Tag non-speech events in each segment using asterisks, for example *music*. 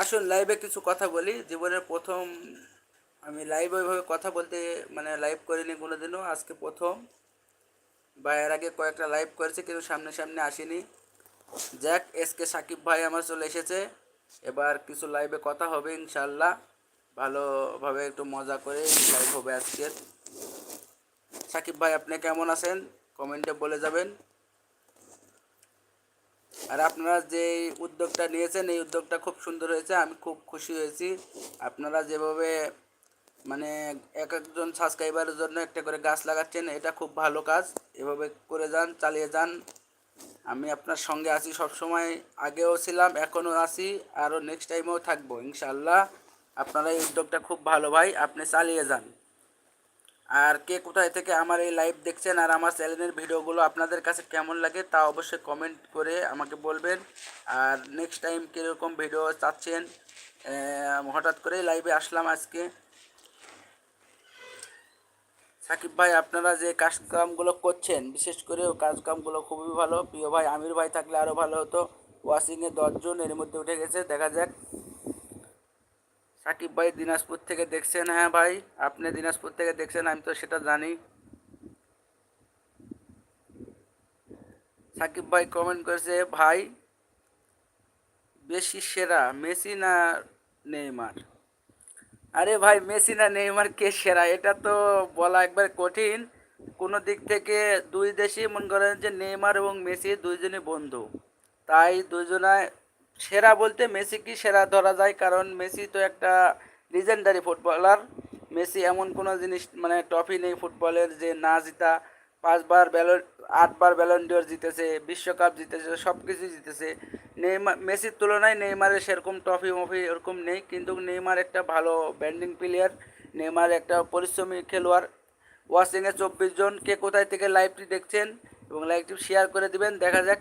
আসুন লাইভে কিছু কথা বলি। জীবনের প্রথম আমি লাইভ ওইভাবে কথা বলতে মানে লাইভ করিনি কোনোদিনও। আজকে প্রথম বা এর আগে কয়েকটা লাইভ করেছি, কিন্তু সামনে সামনে আসিনি। জ্যাক এস কে সাকিব ভাই আমার চলে এসেছে। এবার কিছু লাইভে কথা হবে ইনশাল্লাহ ভালোভাবে একটু মজা করে লাইভ হবে আজকের। সাকিব ভাই, আপনি কেমন আছেন? কমেন্টে বলে যাবেন। আর আপনারা যে উদ্যোগটা নিয়েছেন, এই উদ্যোগটা খুব সুন্দর হয়েছে, আমি খুব খুশি হয়েছি। আপনারা যেভাবে মানে এক একজন সাবস্ক্রাইবারের জন্য একটা করে গাছ লাগাচ্ছেন, এটা খুব ভালো কাজ। এভাবে করে যান, চালিয়ে যান। আমি আপনার সঙ্গে আছি সব সময় আগেও ছিলাম, এখনও আছি, আরও নেক্সট টাইমেও থাকব ইনশাল্লাহ আপনারা এই উদ্যোগটা খুব ভালো ভাই, আপনি চালিয়ে যান। আর কে কোথায় থেকে আমার এই লাইভ দেখছেন আর আমার চ্যানেলের ভিডিওগুলো আপনাদের কাছে কেমন লাগে তা অবশ্যই কমেন্ট করে আমাকে বলবেন। আর নেক্সট টাইম কীরকম ভিডিও চাচ্ছেন হঠাৎ করে লাইভে আসলাম আজকে। সাকিব ভাই, আপনারা যে কাজকামগুলো করছেন, বিশেষ করে ও কাজকামগুলো খুবই ভালো। প্রিয় ভাই, আমির ভাই থাকলে আরও ভালো হতো। ওয়াশিংয়ে দশজন এর মধ্যে উঠে গেছে, দেখা যাক। সাকিব ভাই দিনাজপুর থেকে দেখছেন হ্যাঁ ভাই, আপনি দিনাজপুর থেকে দেখছেন, আমি তো সেটা জানি। সাকিব ভাই কমেন্ট করেছে, ভাই, বেশি সেরা মেসি না নেইমার? আরে ভাই, মেসি না নেইমার কে সেরা? এটা তো বলা একবার কঠিন। কোনো দিক থেকে দুই দেশই মনে করেন যে নেইমার এবং মেসি দুইজনই বন্ধু। তাই দুজনায় সেরা বলতে মেসি কি সেরা ধরা যায়? কারণ মেসি তো একটা লিজেন্ডারি ফুটবলার মেসি এমন কোনো জিনিস মানে ট্রফি নেই ফুটবলের যে না জিতা, পাঁচবার ব্যালন আটবার ব্যালন ডিওর জিতেছে, বিশ্বকাপ জিতেছে সব কিছু জিতেছে। নেইমার মেসির তুলনায় নেইমারের সেরকম ট্রফি মফি এরকম নেই, কিন্তু নেইমার একটা ভালো ব্যান্ডিং প্লেয়ার নেইমার একটা পরিশ্রমী খেলোয়াড়। ওয়াশিংয়ে চব্বিশ জন, কে কোথায় থেকে লাইভটি দেখছেন? এবং লাইভটি শেয়ার করে দিবেন। দেখা যাক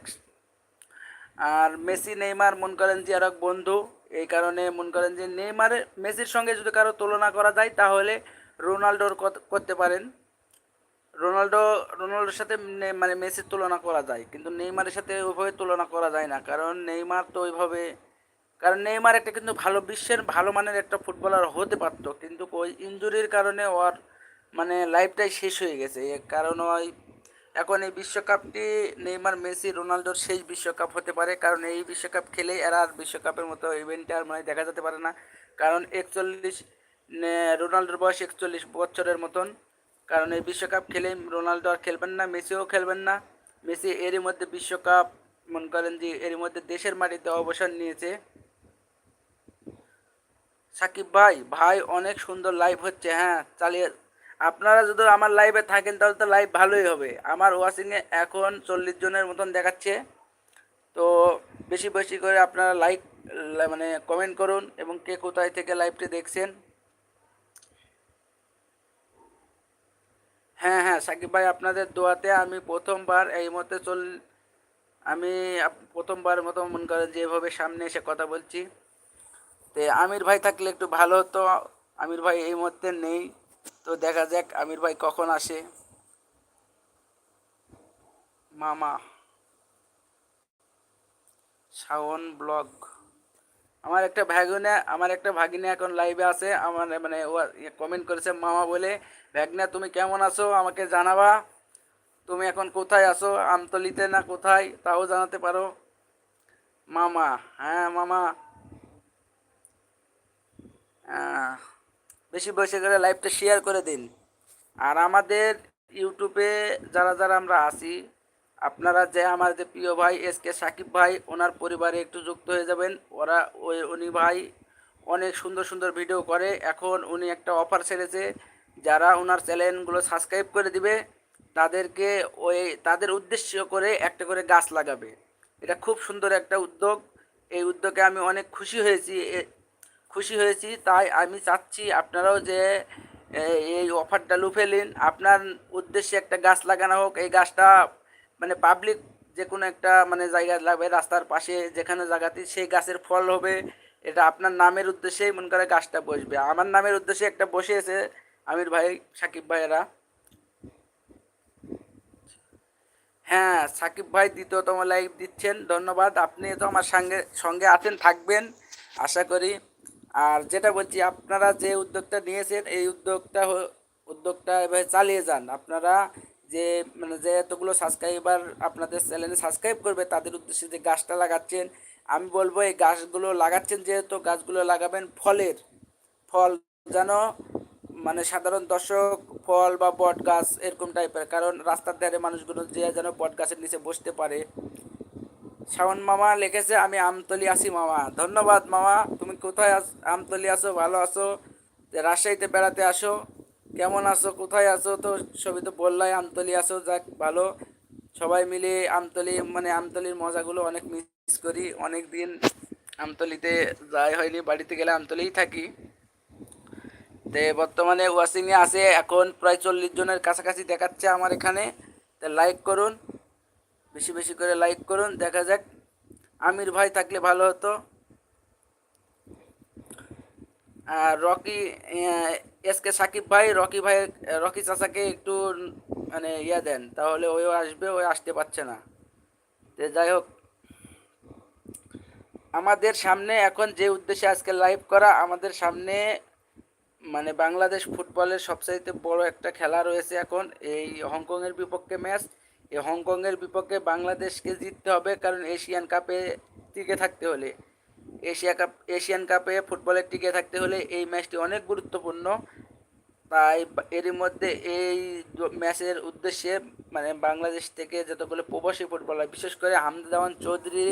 আর মেসি, নেইমার মন করেন যে আর এক বন্ধু। এই কারণে মন করেন যে নেইমারের মেসির সঙ্গে যদি কারও তুলনা করা যায়, তাহলে রোনাল্ডোর করতে পারেন। রোনাল্ডো, রোনাল্ডোর সাথে মানে মেসির তুলনা করা যায়, কিন্তু নেইমারের সাথে ওইভাবে তুলনা করা যায় না। কারণ নেইমার তো ওইভাবে, কারণ নেইমার একটা কিন্তু ভালো বিশ্বের, ভালো মানের একটা ফুটবলার হতে পারতো, কিন্তু ওই ইঞ্জুরির কারণে ওর মানে লাইফটাই শেষ হয়ে গেছে। কারণ ওই এখন এই বিশ্বকাপটি নেইমার, মেসি রোনাল্ডোর শেষ বিশ্বকাপ হতে পারে। কারণ এই বিশ্বকাপ খেলেই এরা আর বিশ্বকাপের মতো ইভেন্টে আর মানে দেখা যেতে পারে না। কারণ একচল্লিশ রোনালদোর বয়স একচল্লিশ বছরের মতন। কারণ এই বিশ্বকাপ খেলেই রোনাল্ডো আর খেলবেন না, মেসিও খেলবেন না। মেসি এরই মধ্যে বিশ্বকাপ, মনে করেন যে এরই মধ্যে দেশের মাটিতে অবসর নিয়েছে। সাকিব ভাই ভাই অনেক সুন্দর লাইভ হচ্ছে হ্যাঁ চালিয়ে আপনারা যদি আমার লাইভে থাকেন, তাহলে তো লাইভ ভালোই হবে। আমার ওয়াচিংয়ে এখন চল্লিশ জনের মতন দেখাচ্ছে। তো বেশি বেশি করে আপনারা লাইক মানে কমেন্ট করুন এবং কে কোথায় থেকে লাইভটি দেখছেন। হ্যাঁ হ্যাঁ সাকিব ভাই, আপনাদের দোয়াতে আমি প্রথমবার এই মতে চল, আমি প্রথমবার মতো মনে করেন যে এভাবে সামনে এসে কথা বলছি। তো আমির ভাই থাকলে একটু ভালো হতো। আমির ভাই এই মুহূর্তে নেই। তো দেখা যাক, আমির ভাই কখন আসে? মামা। শাওন ব্লগ। আমার একটা ভাগিনা, আমার একটা ভাগিনা এখন লাইভে আছে। আমার মানে ও কমেন্ট করেছে, মামা বলে, ভাগনা, তুমি কেমন আছো? আমাকে জানাবা। তুমি এখন কোথায় আছো? আমতলিতে না কোথায়? তাও জানাতে পারো। মামা। হ্যাঁ মামা। বেশি বেশি করে লাইভটা শেয়ার করে দিন। আর আমাদের ইউটিউবে যারা যারা আমরা আছি, আপনারা যে আমার যে প্রিয় ভাই এস কে সাকিব ভাই, ওনার পরিবারে একটু যুক্ত হয়ে যাবেন। ওরা, ওই, উনি ভাই অনেক সুন্দর সুন্দর ভিডিও করে। এখন উনি একটা অফার ছেড়েছে, যারা ওনার চ্যানেলগুলো সাবস্ক্রাইব করে দিবে, তাদেরকে ওই, তাদের উদ্দেশ্য করে একটা করে গাছ লাগাবে। এটা খুব সুন্দর একটা উদ্যোগ। এই উদ্যোগে আমি অনেক খুশি হয়েছি। খুশি হয়েছি, তাই আমি চাচ্ছি আপনারাও যে এই অফারটা লুফে নিন। আপনার উদ্দেশ্যে একটা গাছ লাগানো হোক, এই গাছটা মানে পাবলিক যে কোনো একটা মানে জায়গায় লাগবে, রাস্তার পাশে যেখানে জায়গাতে সেই গাছের ফল হবে, এটা আপনার নামের উদ্দেশ্যেই মনে করে গাছটা বসবে। আমার নামের উদ্দেশ্যে একটা বসিয়েছে আমির ভাই, সাকিব ভাইয়েরা। হ্যাঁ সাকিব ভাই দ্বিতীয়তম লাইভ দিচ্ছেন, ধন্যবাদ। আপনি তো আমার সঙ্গে সঙ্গে আছেন, থাকবেন। আশা করি আর যেটা বলছি, আপনারা যে উদ্যোগটা নিয়েছেন, এই উদ্যোগটা উদ্যোগটা এভাবে চালিয়ে যান। আপনারা যে মানে যে এতগুলো সাবস্ক্রাইবার আপনাদের চ্যানেলে সাবস্ক্রাইব করবে, তাদের উদ্দেশ্যে যে গাছটা লাগাচ্ছেন, আমি বলব এই গাছগুলো লাগাচ্ছেন যেহেতু, গাছগুলো লাগাবেন ফলের। ফল যেন মানে সাধারণ দর্শক, ফল বা বট গাছ এরকম টাইপের কারণ রাস্তার ধারে মানুষগুলো যে যেন বট গাছের নিচে বসতে পারে। শাওন মামা লিখেছে, আমি আমতলি আছি মামা। ধন্যবাদ মামা, তুমি কোথায় আস আমতলি আছো, ভালো আছো? রাজশাহীতে বেড়াতে আসো, কেমন আছো, কোথায় আছো? তো সবই তো বললাই, আমতলি আছো, যাক, ভালো। সবাই মিলে আমতলি মানে আমতলির মজাগুলো অনেক মিস করি। অনেক দিন আমতলিতে যাই হয়নি, বাড়িতে গেলে আমতলিই থাকি। তে বর্তমানে ওয়াশিংয়ে আছে, এখন প্রায় চল্লিশ জনের কাছাকাছি দেখাচ্ছে আমার এখানে। তা লাইক করুন। বেশি বেশি করে লাইক করুন, দেখা যাক। আমির ভাই থাকলে ভালো হতো। আর রকি এস কে সাকিব ভাই, রকি ভাই, রকি চাচাকে একটু মানে ইয়া দেন। তাহলে ওইও আসবে, ওই আসতে পারছে না। তো যাই হোক। আমাদের সামনে এখন যে উদ্দেশ্যে আজকে লাইভ করা, আমাদের সামনে মানে বাংলাদেশ ফুটবলের সবচাইতে বড় একটা খেলা রয়েছে এখন, এই হংকংয়ের বিপক্ষে ম্যাচ হংকংয়ের বিপক্ষে বাংলাদেশকে জিততে হবে, কারণ এশিয়ান কাপে টিকে থাকতে হলে। এশিয়া কাপ, এশিয়ান কাপে ফুটবলে টিকে থাকতে হলে এই ম্যাচটি অনেক গুরুত্বপূর্ণ। তাই এরই মধ্যে এই ম্যাচের উদ্দেশ্যে মানে বাংলাদেশ থেকে যতগুলো প্রবাসী ফুটবলার, বিশেষ করে হামদা দেওয়ান চৌধুরী,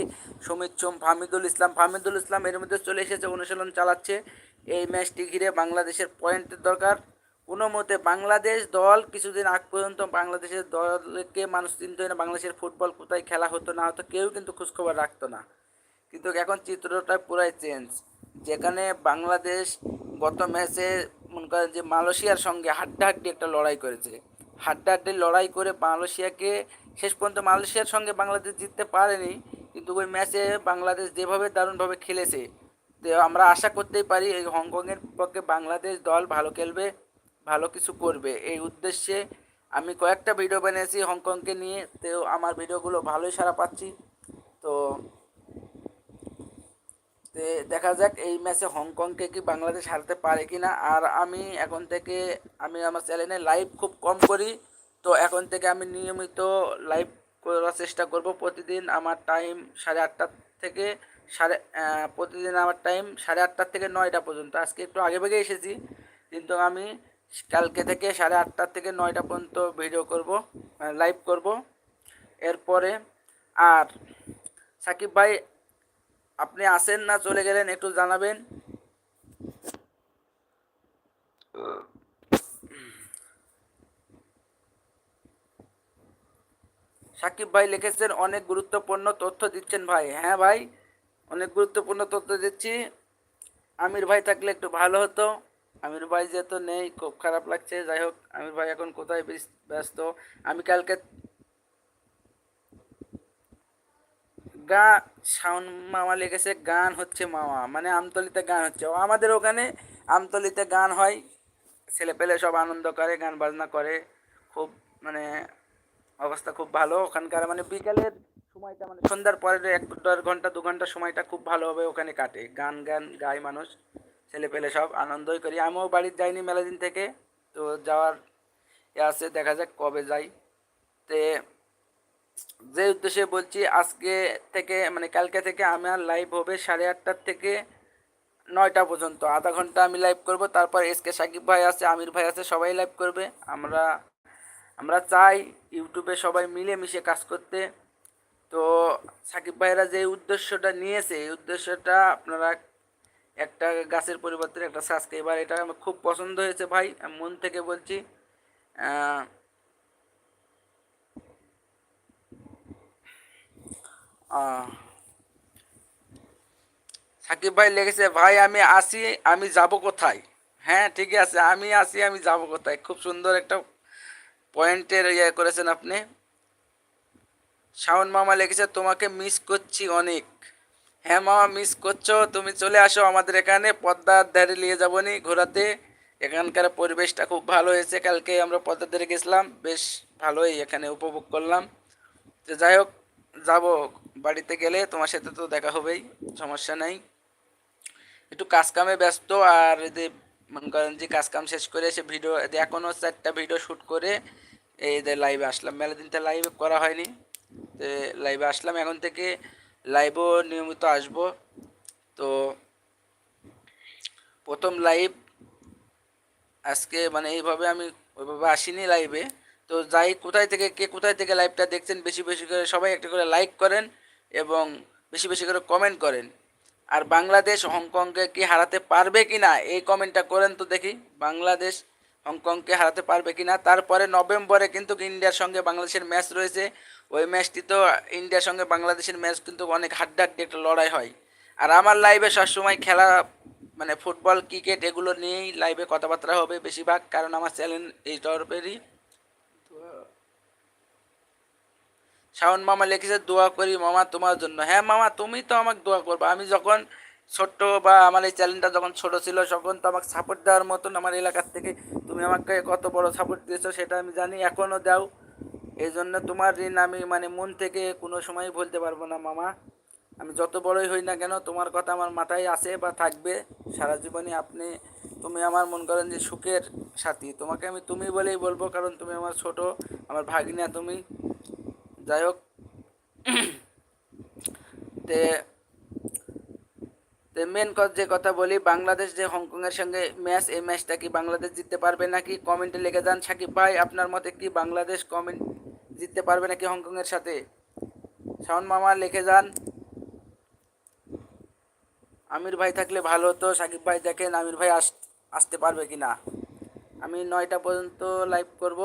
সুমিত সোম, ফাহমিদুল ইসলাম ফাহমিদুল ইসলাম এর মধ্যে চলে এসেছে অনুশীলন চালাচ্ছে। এই ম্যাচটি ঘিরে বাংলাদেশের পয়েন্টের দরকার। কোনো মতে বাংলাদেশ দল কিছুদিন আগ পর্যন্ত বাংলাদেশের দলকে মানুষ চিনতো না, বাংলাদেশের ফুটবল কোথায় খেলা হতো না হতো, কেউ কিন্তু খোঁজখবর রাখতো না। কিন্তু এখন চিত্রটা পুরাই চেঞ্জ। যেখানে বাংলাদেশ গত ম্যাচে মনে করেন যে মালয়েশিয়ার সঙ্গে হাড্ডাহাড্ডি একটা লড়াই করেছে। হাড্ডাহাড্ডি লড়াই করে মালয়েশিয়াকে শেষ পর্যন্ত মালয়েশিয়ার সঙ্গে বাংলাদেশ জিততে পারেনি, কিন্তু ওই ম্যাচে বাংলাদেশ যেভাবে দারুণভাবে খেলেছে, তো আমরা আশা করতেই পারি এই হংকংয়ের পক্ষে বাংলাদেশ দল ভালো খেলবে। ভালো কিছু করবে। এই উদ্দেশ্যে আমি কয়েকটা ভিডিও বানিয়েছি হংকংকে নিয়ে। তো আমার ভিডিওগুলো ভালোই সারা পাচ্ছি। তো দেখা যাক এই ম্যাচে হংকংকে কি বাংলাদেশ হারতে পারে কি না আর আমি এখন থেকে, আমি আমার চ্যানেলে লাইভ খুব কম করি। তো এখন থেকে আমি নিয়মিত লাইভ করার চেষ্টা করব প্রতিদিন আমার টাইম সাড়ে আটটা থেকে সাড়ে প্রতিদিন আমার টাইম সাড়ে আটটার থেকে নয়টা পর্যন্ত। আজকে একটু আগে ভাগে এসেছি। কিন্তু আমি কালকে থেকে সাড়ে আটটার থেকে নয়টা পর্যন্ত ভিডিও করব লাইভ করব। এরপরে আর সাকিব ভাই, আপনি আসেন না, চলে গেলেন, একটু জানাবেন। সাকিব ভাই লিখেছেন, অনেক গুরুত্বপূর্ণ তথ্য দিচ্ছেন ভাই। হ্যাঁ ভাই, অনেক গুরুত্বপূর্ণ তথ্য দিচ্ছি। আমির ভাই থাকলে একটু ভালো হতো। আমির ভাই যেহেতু নেই, খুব খারাপ লাগছে। যাই হোক, আমির ভাই এখন কোথায় ব্যস্ত। আমি কালকে গা শাওন মামা লেগেছে গান হচ্ছে মামা। মানে আমতলিতে গান হচ্ছে। আমাদের ওখানে আমতলিতে গান হয়। ছেলে পেলে সব আনন্দ করে, গান বাজনা করে। খুব মানে অবস্থা খুব ভালো। ওখানকার মানে বিকালের সময়টা মানে সন্ধ্যার পরের এক দেড় ঘণ্টা, দু ঘণ্টা সময়টা খুব ভালোভাবে ওখানে কাটে। গান গান গায় মানুষ। ছেলে পেলে সব আনন্দই করি। আমিও বাড়িতে যাইনি মেলা দিন থেকে, তো যাওয়ার এ আছে, দেখা যাক কবে যাই। তে যে উদ্দেশ্যে বলছি, আজকে থেকে মানে কালকে থেকে আমার লাইভ হবে সাড়ে আটটার থেকে নয়টা পর্যন্ত। আধা ঘণ্টা আমি লাইভ করব, তারপর এস কে সাকিব ভাই আছে, আমির ভাই আছে, সবাই লাইভ করবে। আমরা আমরা চাই ইউটিউবে সবাই মিলেমিশে কাজ করতে। তো সাকিব ভাইরা যে উদ্দেশ্যটা নিয়েছে, এই উদ্দেশ্যটা আপনারা একটা গাছের পরিবর্তে একটা সাবস্ক্রাইবার এটা আমার খুব পছন্দ হয়েছে ভাই। মন থেকে বলছি সাকিব ভাই লেগেছে ভাই, আমি আসি, আমি যাব কোথায়? হ্যাঁ ঠিক আছে, আমি আসি, আমি যাব কোথায়? খুব সুন্দর একটা পয়েন্টের ইয়ে করেছেন আপনি। শাওন মামা লিখেছে, তোমাকে মিস করছি অনেক। হ্যাঁ মা মিস করছ? তুমি চলে আসো আমাদের এখানে। পদ্মার ধারে নিয়ে যাব নি ঘোরাতে। এখানকার পরিবেশটা খুব ভালো হয়েছে। কালকে আমরা পদ্মার ধারে গেছিলাম। বেশ ভালোই এখানে উপভোগ করলাম। তো যাই হোক, যাব বাড়িতে গেলে। তোমার সাথে তো দেখা হবেই, সমস্যা নাই। একটু কাজ কামে ব্যস্ত। আর এতে মনে করেন যে কাজকাম শেষ করে এসে ভিডিও এখনও চারটা ভিডিও শ্যুট করে এই লাইভে আসলাম। মেলা দিনটা লাইভ করা হয়নি। তো লাইভে আসলাম। এখন থেকে লাইভও নিয়মিত আসব। তো প্রথম লাইভ আজকে মানে এইভাবে আমি ওইভাবে আসিনি লাইভে তো যাই, কোথায় থেকে কে কোথায় থেকে লাইভটা দেখছেন, বেশি বেশি করে সবাই একটা করে লাইক করেন এবং বেশি বেশি করে কমেন্ট করেন। আর বাংলাদেশ হংকংকে কি হারাতে পারবে কি না, এই কমেন্টটা করেন তো দেখি। বাংলাদেশ হংকংকে হারাতে পারবে কি না, তারপরে নভেম্বরে কিন্তু ইন্ডিয়ার সঙ্গে বাংলাদেশের ম্যাচ রয়েছে। ওই ম্যাচটি তো ইন্ডিয়ার সঙ্গে বাংলাদেশের ম্যাচ কিন্তু অনেক হাড্ডাহাড্ডি একটা লড়াই হয়। আর আমার লাইভে সবসময় খেলা মানে ফুটবল ক্রিকেট এগুলো নিয়েই লাইভে কথাবার্তা হবে বেশিরভাগ, কারণ আমার চ্যানেল এই টর্পেরই শাওন মামা লিখেছে, দোয়া করি মামা তোমার জন্য। হ্যাঁ মামা, তুমি তো আমাকে দোয়া করবে। আমি যখন ছোট্ট বা আমার এই চ্যানেলটা যখন ছোট ছিল, তখন তো আমাকে সাপোর্ট দেওয়ার মতন আমার এলাকার থেকে তুমি আমাকে কত বড় সাপোর্ট দিয়েছ সেটা আমি জানি এখনও দাও। এই জন্য তোমার ঋণ আমি মানে মন থেকে কোনো সময় বলতে পারব না, মামা। আমি যত বড়ই হই না কেন, তোমার কথা আমার মাথায় আসে বা থাকবে। সারা জীবনই আপনি, তুমি আমার মন করেন যে সুখের সাথী। তোমাকে আমি তুমি বলেই বলব, কারণ তুমি আমার ছোট, আমার ভাগিনা তুমি। যাই হোক, *clears throat* তে মেন যে কথা বলি, বাংলাদেশ যে হংকংয়ের সঙ্গে ম্যাচ এই ম্যাচটা কি বাংলাদেশ জিততে পারবে নাকি? কমেন্টে লিখে যান। সাকিব ভাই, আপনার মতে কি বাংলাদেশ কমেন্ট জিততে পারবে নাকি হংকংয়ের সাথে? শাওন মামা, লিখে যান। আমির ভাই থাকলে ভালো হতো। সাকিব ভাই দেখেন আমির ভাই আস, আসতে পারবে কি না আমি নয়টা পর্যন্ত লাইভ করব।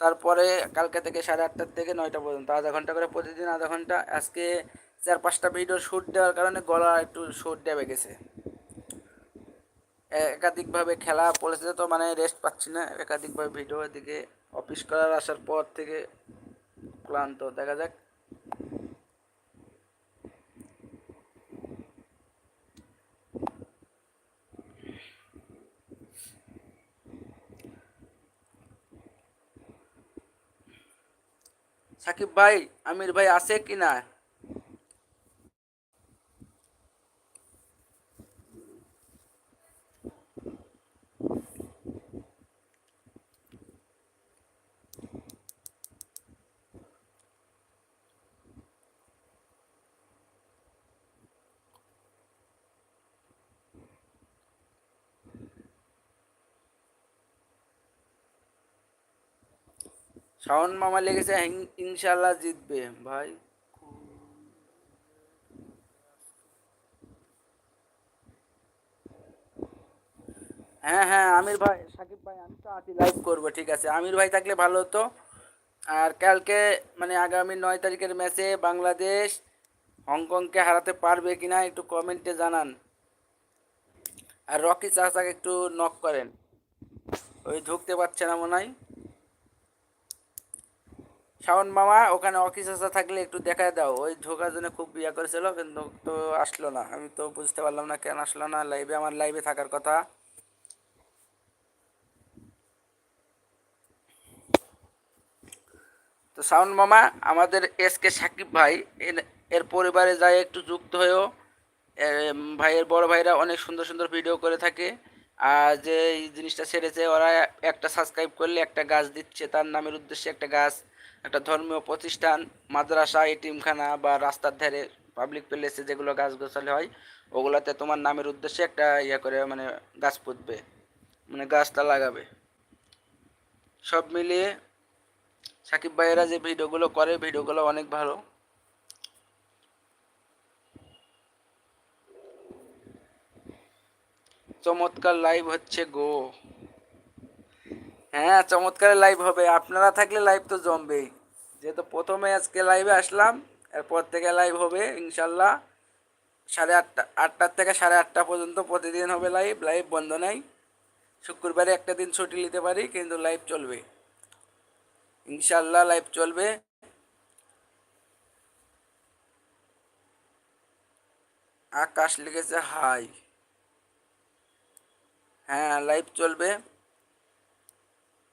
তারপরে কালকে থেকে সাড়ে আটটার থেকে নয়টা পর্যন্ত। আধা ঘণ্টা করে প্রতিদিন আধা ঘণ্টা। আজকে চার পাঁচটা ভিডিও শ্যুট দেওয়ার কারণে গলা একটু শ্যুট দেবে গেছে একাধিকভাবে খেলা পড়েছে তো মানে রেস্ট পাচ্ছি না। একাধিকভাবে ভিডিও এদিকে অফিস করার আসার পর থেকে ক্লান্ত। দেখা যাক। সাকিব ভাই, আমির ভাই আছে কি না শাওন মামা লেগেছে ইনশাল্লাহ জিতবে। ভাই হ্যাঁ হ্যাঁ আমির ভাই, সাকিব ভাই, আমি তো আছি লাইভ করব, ঠিক আছে। আমির ভাই থাকলে ভালো হতো। আর কালকে মানে আগামী নয় তারিখের ম্যাচে বাংলাদেশ, হংকংকে হারাতে পারবে কিনা একটু কমেন্টে জানান। আর রকি চাচাকে একটু নক করেন। ওই ঢুকতে পারছে না মনে হয়। শাওন মামা, ওখানে অফিস আসা থাকলে একটু দেখা দাও। ওই ঢোকার জন্য খুব ইয়া করেছিল, কিন্তু তো আসলো না। আমি তো বুঝতে পারলাম না কেন আসলো না। লাইভে আমার লাইভে থাকার কথা। তো শাওন মামা, আমাদের এস কে সাকিব ভাই, এর- পরিবারে যায় একটু যুক্ত হয়েও ভাইয়ের বড় ভাইরা অনেক সুন্দর সুন্দর ভিডিও করে থাকে। আর যে এই জিনিসটা ছেড়েছে, ওরা একটা সাবস্ক্রাইব করলে একটা গাছ দিচ্ছে। তার নামের উদ্দেশ্যে একটা গাছ একটা ধর্মীয় প্রতিষ্ঠান, মাদ্রাসা এটিমখানা বা রাস্তার ধারে পাবলিক প্লেসে যেগুলো গাছ গোছালি হয়, ওগুলাতে তোমার নামের উদ্দেশ্যে একটা ইয়ে করে মানে গাছ পুঁতবে মানে গাছটা লাগাবে। সব মিলিয়ে সাকিব ভাইয়েরা যে ভিডিওগুলো করে, ভিডিওগুলো অনেক ভালো। চমৎকার লাইভ হচ্ছে গো। হ্যাঁ চমৎকার লাইভ হবে। আপনারা থাকলে লাইভ তো জমবেই যেহেতু প্রথমে আজকে লাইভে আসলাম, এরপর থেকে লাইভ হবে, ইনশাল্লাহ সাড়ে আটটা আটটার থেকে সাড়ে আটটা পর্যন্ত প্রতিদিন হবে লাইভ লাইভ বন্ধ নাই। শুক্রবারে একটা দিন ছুটি নিতে পারি, কিন্তু লাইভ চলবে। ইনশাল্লাহ লাইভ চলবে। আকাশ লিখেছে হাই হ্যাঁ লাইভ চলবে।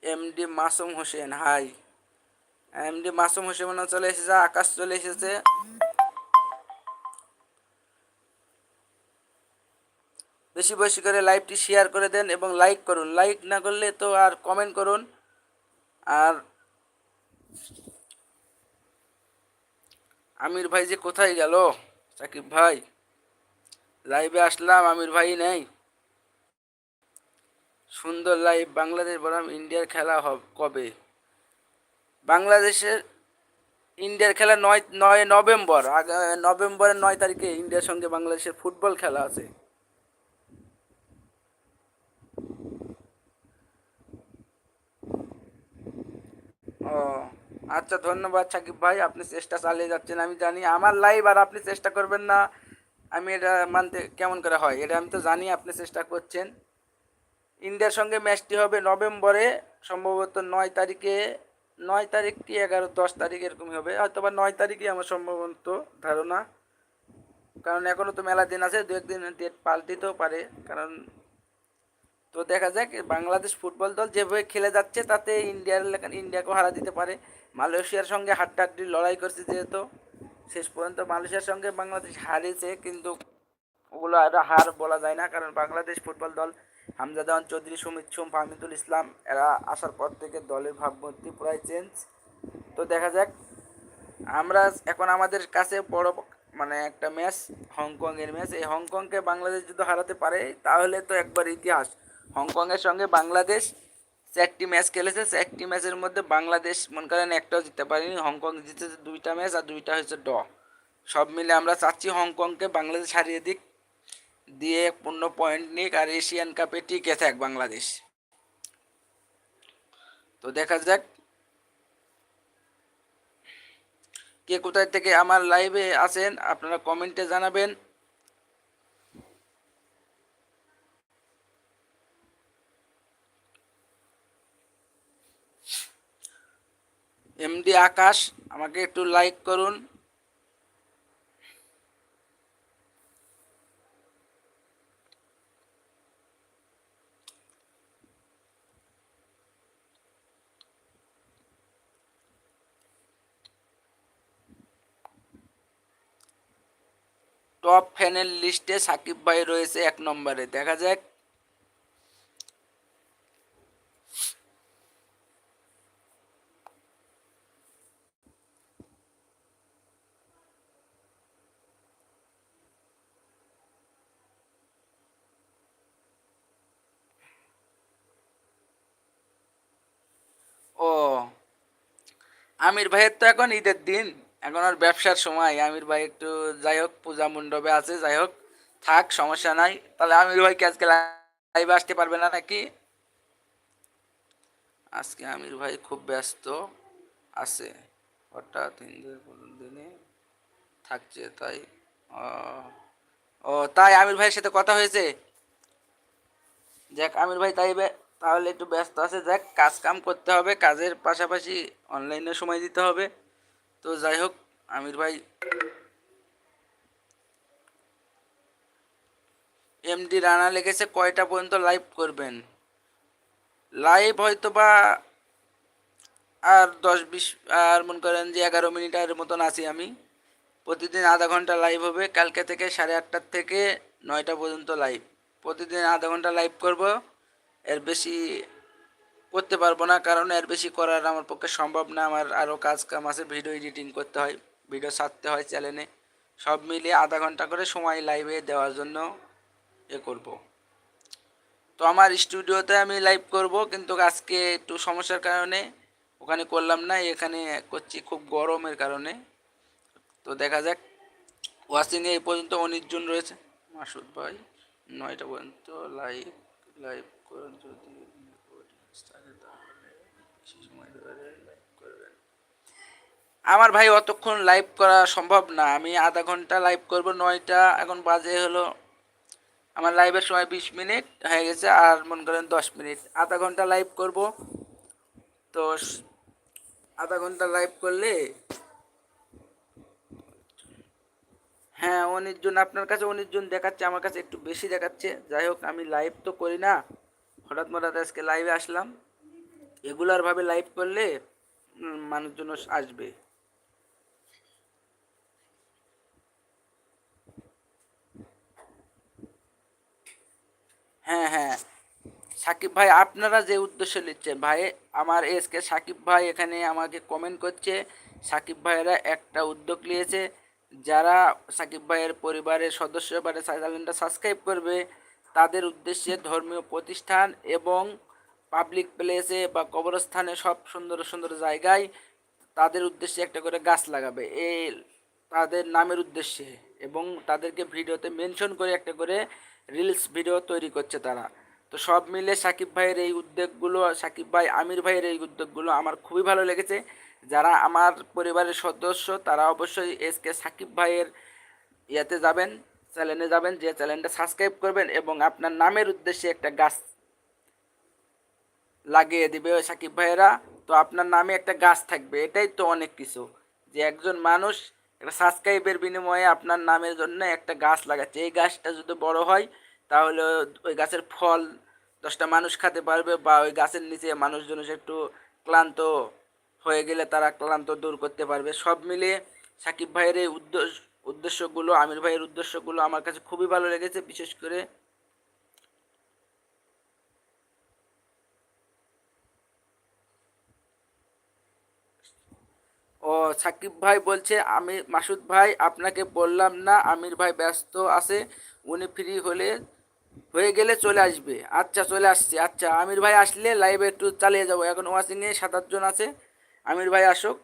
MD Masum Hossain hi MD Masum Hossain চলে এসেছে, আকাশ চলে এসেছে। বেশি বেশি করে লাইভটি শেয়ার করে দেন এবং লাইক করুন। লাইক না করলে তো আর কমেন্ট করুন। আর আমির ভাই যে কোথায় গেল? সাকিব ভাই। লাইভে আসলাম, আমির ভাই নেই। সুন্দর লাইভ বাংলাদেশ বনাম ইন্ডিয়ার খেলা হবে, কবে? বাংলাদেশের ইন্ডিয়ার খেলা নয় নয় নভেম্বর নভেম্বরের নয় তারিখে ইন্ডিয়ার সঙ্গে বাংলাদেশের ফুটবল খেলা আছে। ও আচ্ছা ধন্যবাদ সাকিব ভাই, আপনি চেষ্টা চালিয়ে যাচ্ছেন, আমি জানি আমার লাইভ আর আপনি চেষ্টা করবেন না, আমি এটা মানতে কেমন করে হয়, এটা আমি তো জানি আপনি চেষ্টা করছেন। ইন্ডিয়ার সঙ্গে ম্যাচটি হবে নভেম্বরে, সম্ভবত নয় তারিখে, নয় তারিখ কি এগারো, দশ তারিখ এরকমই হবে। হয়তো বা নয় তারিখই আমার সম্ভবত ধারণা। কারণ এখনও তো মেলা দিন আছে দু একদিন ডেট পাল্টিতেও পারে। কারণ তো দেখা যাক, বাংলাদেশ ফুটবল দল যেভাবে খেলে যাচ্ছে, তাতে ইন্ডিয়ার ইন্ডিয়াকেও হারা দিতে পারে। মালয়েশিয়ার সঙ্গে হাড্ডাহাড্ডি লড়াই করছে যেহেতু, শেষ পর্যন্ত মালয়েশিয়ার সঙ্গে বাংলাদেশ হারিয়েছে, কিন্তু ওগুলো আর হার বলা যায় না, কারণ বাংলাদেশ ফুটবল দল হামজা দেওয়ান চৌধুরী, সুমিত সোম, ফাহমিদুল ইসলাম, এরা আসার পর থেকে দলের ভাবমূর্তি পুরাই চেঞ্জ তো দেখা যাক, আমরা এখন আমাদের কাছে বড় মানে একটা ম্যাচ হংকংয়ের ম্যাচ এই হংকংকে বাংলাদেশ যদি হারাতে পারে, তাহলে তো একবার ইতিহাস। হংকংয়ের সঙ্গে বাংলাদেশ চারটি ম্যাচ খেলেছে চারটি ম্যাচের মধ্যে বাংলাদেশ মনে করেন একটাও জিততে পারেনি। হংকং জিতেছে দুইটা ম্যাচ আর দুইটা হয়েছে ড সব মিলে আমরা চাচ্ছি হংকংকে বাংলাদেশ হারিয়ে দিক। দিয়ে পূর্ণ পয়েন্ট নিক আর এশিয়ান কাপে টিকে থাক বাংলাদেশ। তো দেখা যাক কে কোথায় থেকে আমার লাইভে আছেন, আপনারা কমেন্টে জানাবেন। এমডি আকাশ আমাকে একটু লাইক করুন। টপ ফ্যানের লিস্টে সাকিব ভাই রয়েছে এক নম্বরে। দেখা যাক। ও, আমির ভাইয়ের তো এখন ঈদের দিন। এখন আর ব্যবসার সময় আমির ভাই একটু যাই হোক পূজা মণ্ডপে আছে যাই হোক থাক সমস্যা নাই। তাহলে আমির ভাই কি আজকে লাইভে আসতে পারবে না নাকি? আজকে আমির ভাই খুব ব্যস্ত আছে। হঠাৎ হিন্দু দিনে থাকছে তাই ও, ও তাই আমির ভাইয়ের সাথে কথা হয়েছে? যাক আমির ভাই তাই তাহলে একটু ব্যস্ত আছে। যাক কাজ কাম করতে হবে কাজের পাশাপাশি অনলাইনে সময় দিতে হবে। তো যাই হোক, আমির ভাই এমডি রানা লেগেছে কয়টা পর্যন্ত লাইভ করবেন? লাইভ হয়তো বা আর দশ বিশ, আর মনে করেন যে এগারো মিনিটের মতন আছি আমি। প্রতিদিন আধা ঘণ্টা লাইভ হবে, কালকে থেকে সাড়ে আটটার থেকে নয়টা পর্যন্ত লাইভ প্রতিদিন আধা ঘণ্টা লাইভ করব, এর বেশি করতে পারব না, কারণ এর বেশি করার আমার পক্ষে সম্ভব না। আমার আরও কাজ কাম আছে ভিডিও এডিটিং করতে হয় ভিডিও ছাড়তে হয় চ্যানেলে সব মিলিয়ে আধা ঘণ্টা করে সময় লাইভে দেওয়ার জন্য এ করব। তো আমার স্টুডিওতে আমি লাইভ করব, কিন্তু আজকে একটু সমস্যার কারণে ওখানে করলাম না, এখানে করছি খুব গরমের কারণে। তো দেখা যাক ওয়াচিংয়ে এই পর্যন্ত উনিশ জন রয়েছে। মাসুদ ভাই, নয়টা পর্যন্ত লাইভ লাইভ করেন যদি audience থাকে তাহলে বেশি সময় ধরে লাইভ করবেন আমার ভাই অতক্ষণ লাইভ করা সম্ভব না। আমি আধা ঘণ্টা লাইভ করব, নয়টা। এখন বাজে হলো, আমার লাইভের সময় বিশ মিনিট হয়ে গেছে, আর মনে করেন দশ মিনিট। আধা ঘণ্টা লাইভ করব। তো আধা ঘণ্টা লাইভ করলে হ্যাঁ উনিশ জন আপনার কাছে উনিশ জন দেখাচ্ছে, আমার কাছে একটু বেশি দেখাচ্ছে। যাই হোক, আমি লাইভ তো করি না। হঠাৎ হঠাৎ আজকে লাইভে আসলাম। রেগুলারভাবে লাইভ করলে মানুষজন আসবে। হ্যাঁ হ্যাঁ। সাকিব ভাই, আপনারা যে উদ্দেশ্য নিচ্ছেন, ভাই, আমার এসকে সাকিব ভাই এখানে আমাকে কমেন্ট করছে। সাকিব ভাইয়েরা একটা উদ্যোগ নিয়েছে। যারা সাকিব ভাইয়ের পরিবারের সদস্য বা চ্যানেলটা সাবস্ক্রাইব করবে, তাদের উদ্দেশ্যে ধর্মীয় প্রতিষ্ঠান এবং পাবলিক প্লেসে বা কবরস্থানে সব সুন্দর সুন্দর জায়গায় তাদের উদ্দেশ্যে একটা করে গাছ লাগাবে। এই তাদের নামের উদ্দেশ্যে এবং তাদেরকে ভিডিওতে মেনশন করে একটা করে রিলস ভিডিও তৈরি করছে তারা। তো সব মিলে সাকিব ভাইয়ের এই উদ্যোগগুলো, সাকিব ভাই, আমির ভাইয়ের এই উদ্যোগগুলো আমার খুবই ভালো লেগেছে। যারা আমার পরিবারের সদস্য, তারা অবশ্যই এসকে সাকিব ভাইয়ের ইয়াতে যাবেন চ্যানেলে যাবেন, যে চ্যানেলটা সাবস্ক্রাইব করবেন এবং আপনার নামের উদ্দেশ্যে একটা গাছ লাগিয়ে দিবে সাকিব ভাইয়েরা। তো আপনার নামে একটা গাছ থাকবে, এটাই তো অনেক কিছু। যে একজন মানুষ একটা সাবস্ক্রাইবের বিনিময়ে আপনার নামের জন্য একটা গাছ লাগাচ্ছে। এই গাছটা যদি বড় হয়, তাহলে ওই গাছের ফল দশটা মানুষ খেতে পারবে বা ওই গাছের নিচে মানুষজন একটু ক্লান্ত হয়ে গেলে তারা ক্লান্ত দূর করতে পারবে। সব মিলিয়ে সাকিব ভাইয়ের এই উদ্দেশ্য, উদ্দেশ্যগুলো, আমির ভাইয়ের উদ্দেশ্যগুলো আমার কাছে খুবই ভালো লেগেছে। বিশেষ করে ও সাকিব ভাই বলছে, আমি, মাসুদ ভাই, আপনাকে বললাম না, আমির ভাই ব্যস্ত আছে, উনি ফ্রি হলে, হয়ে গেলে চলে আসবে। আচ্ছা চলে আসছে আচ্ছা আমির ভাই আসলে লাইভে একটু চালিয়ে যাব, এখন ওয়াশিংয়ে সাত আটজন আছে, আমির ভাই আসুক।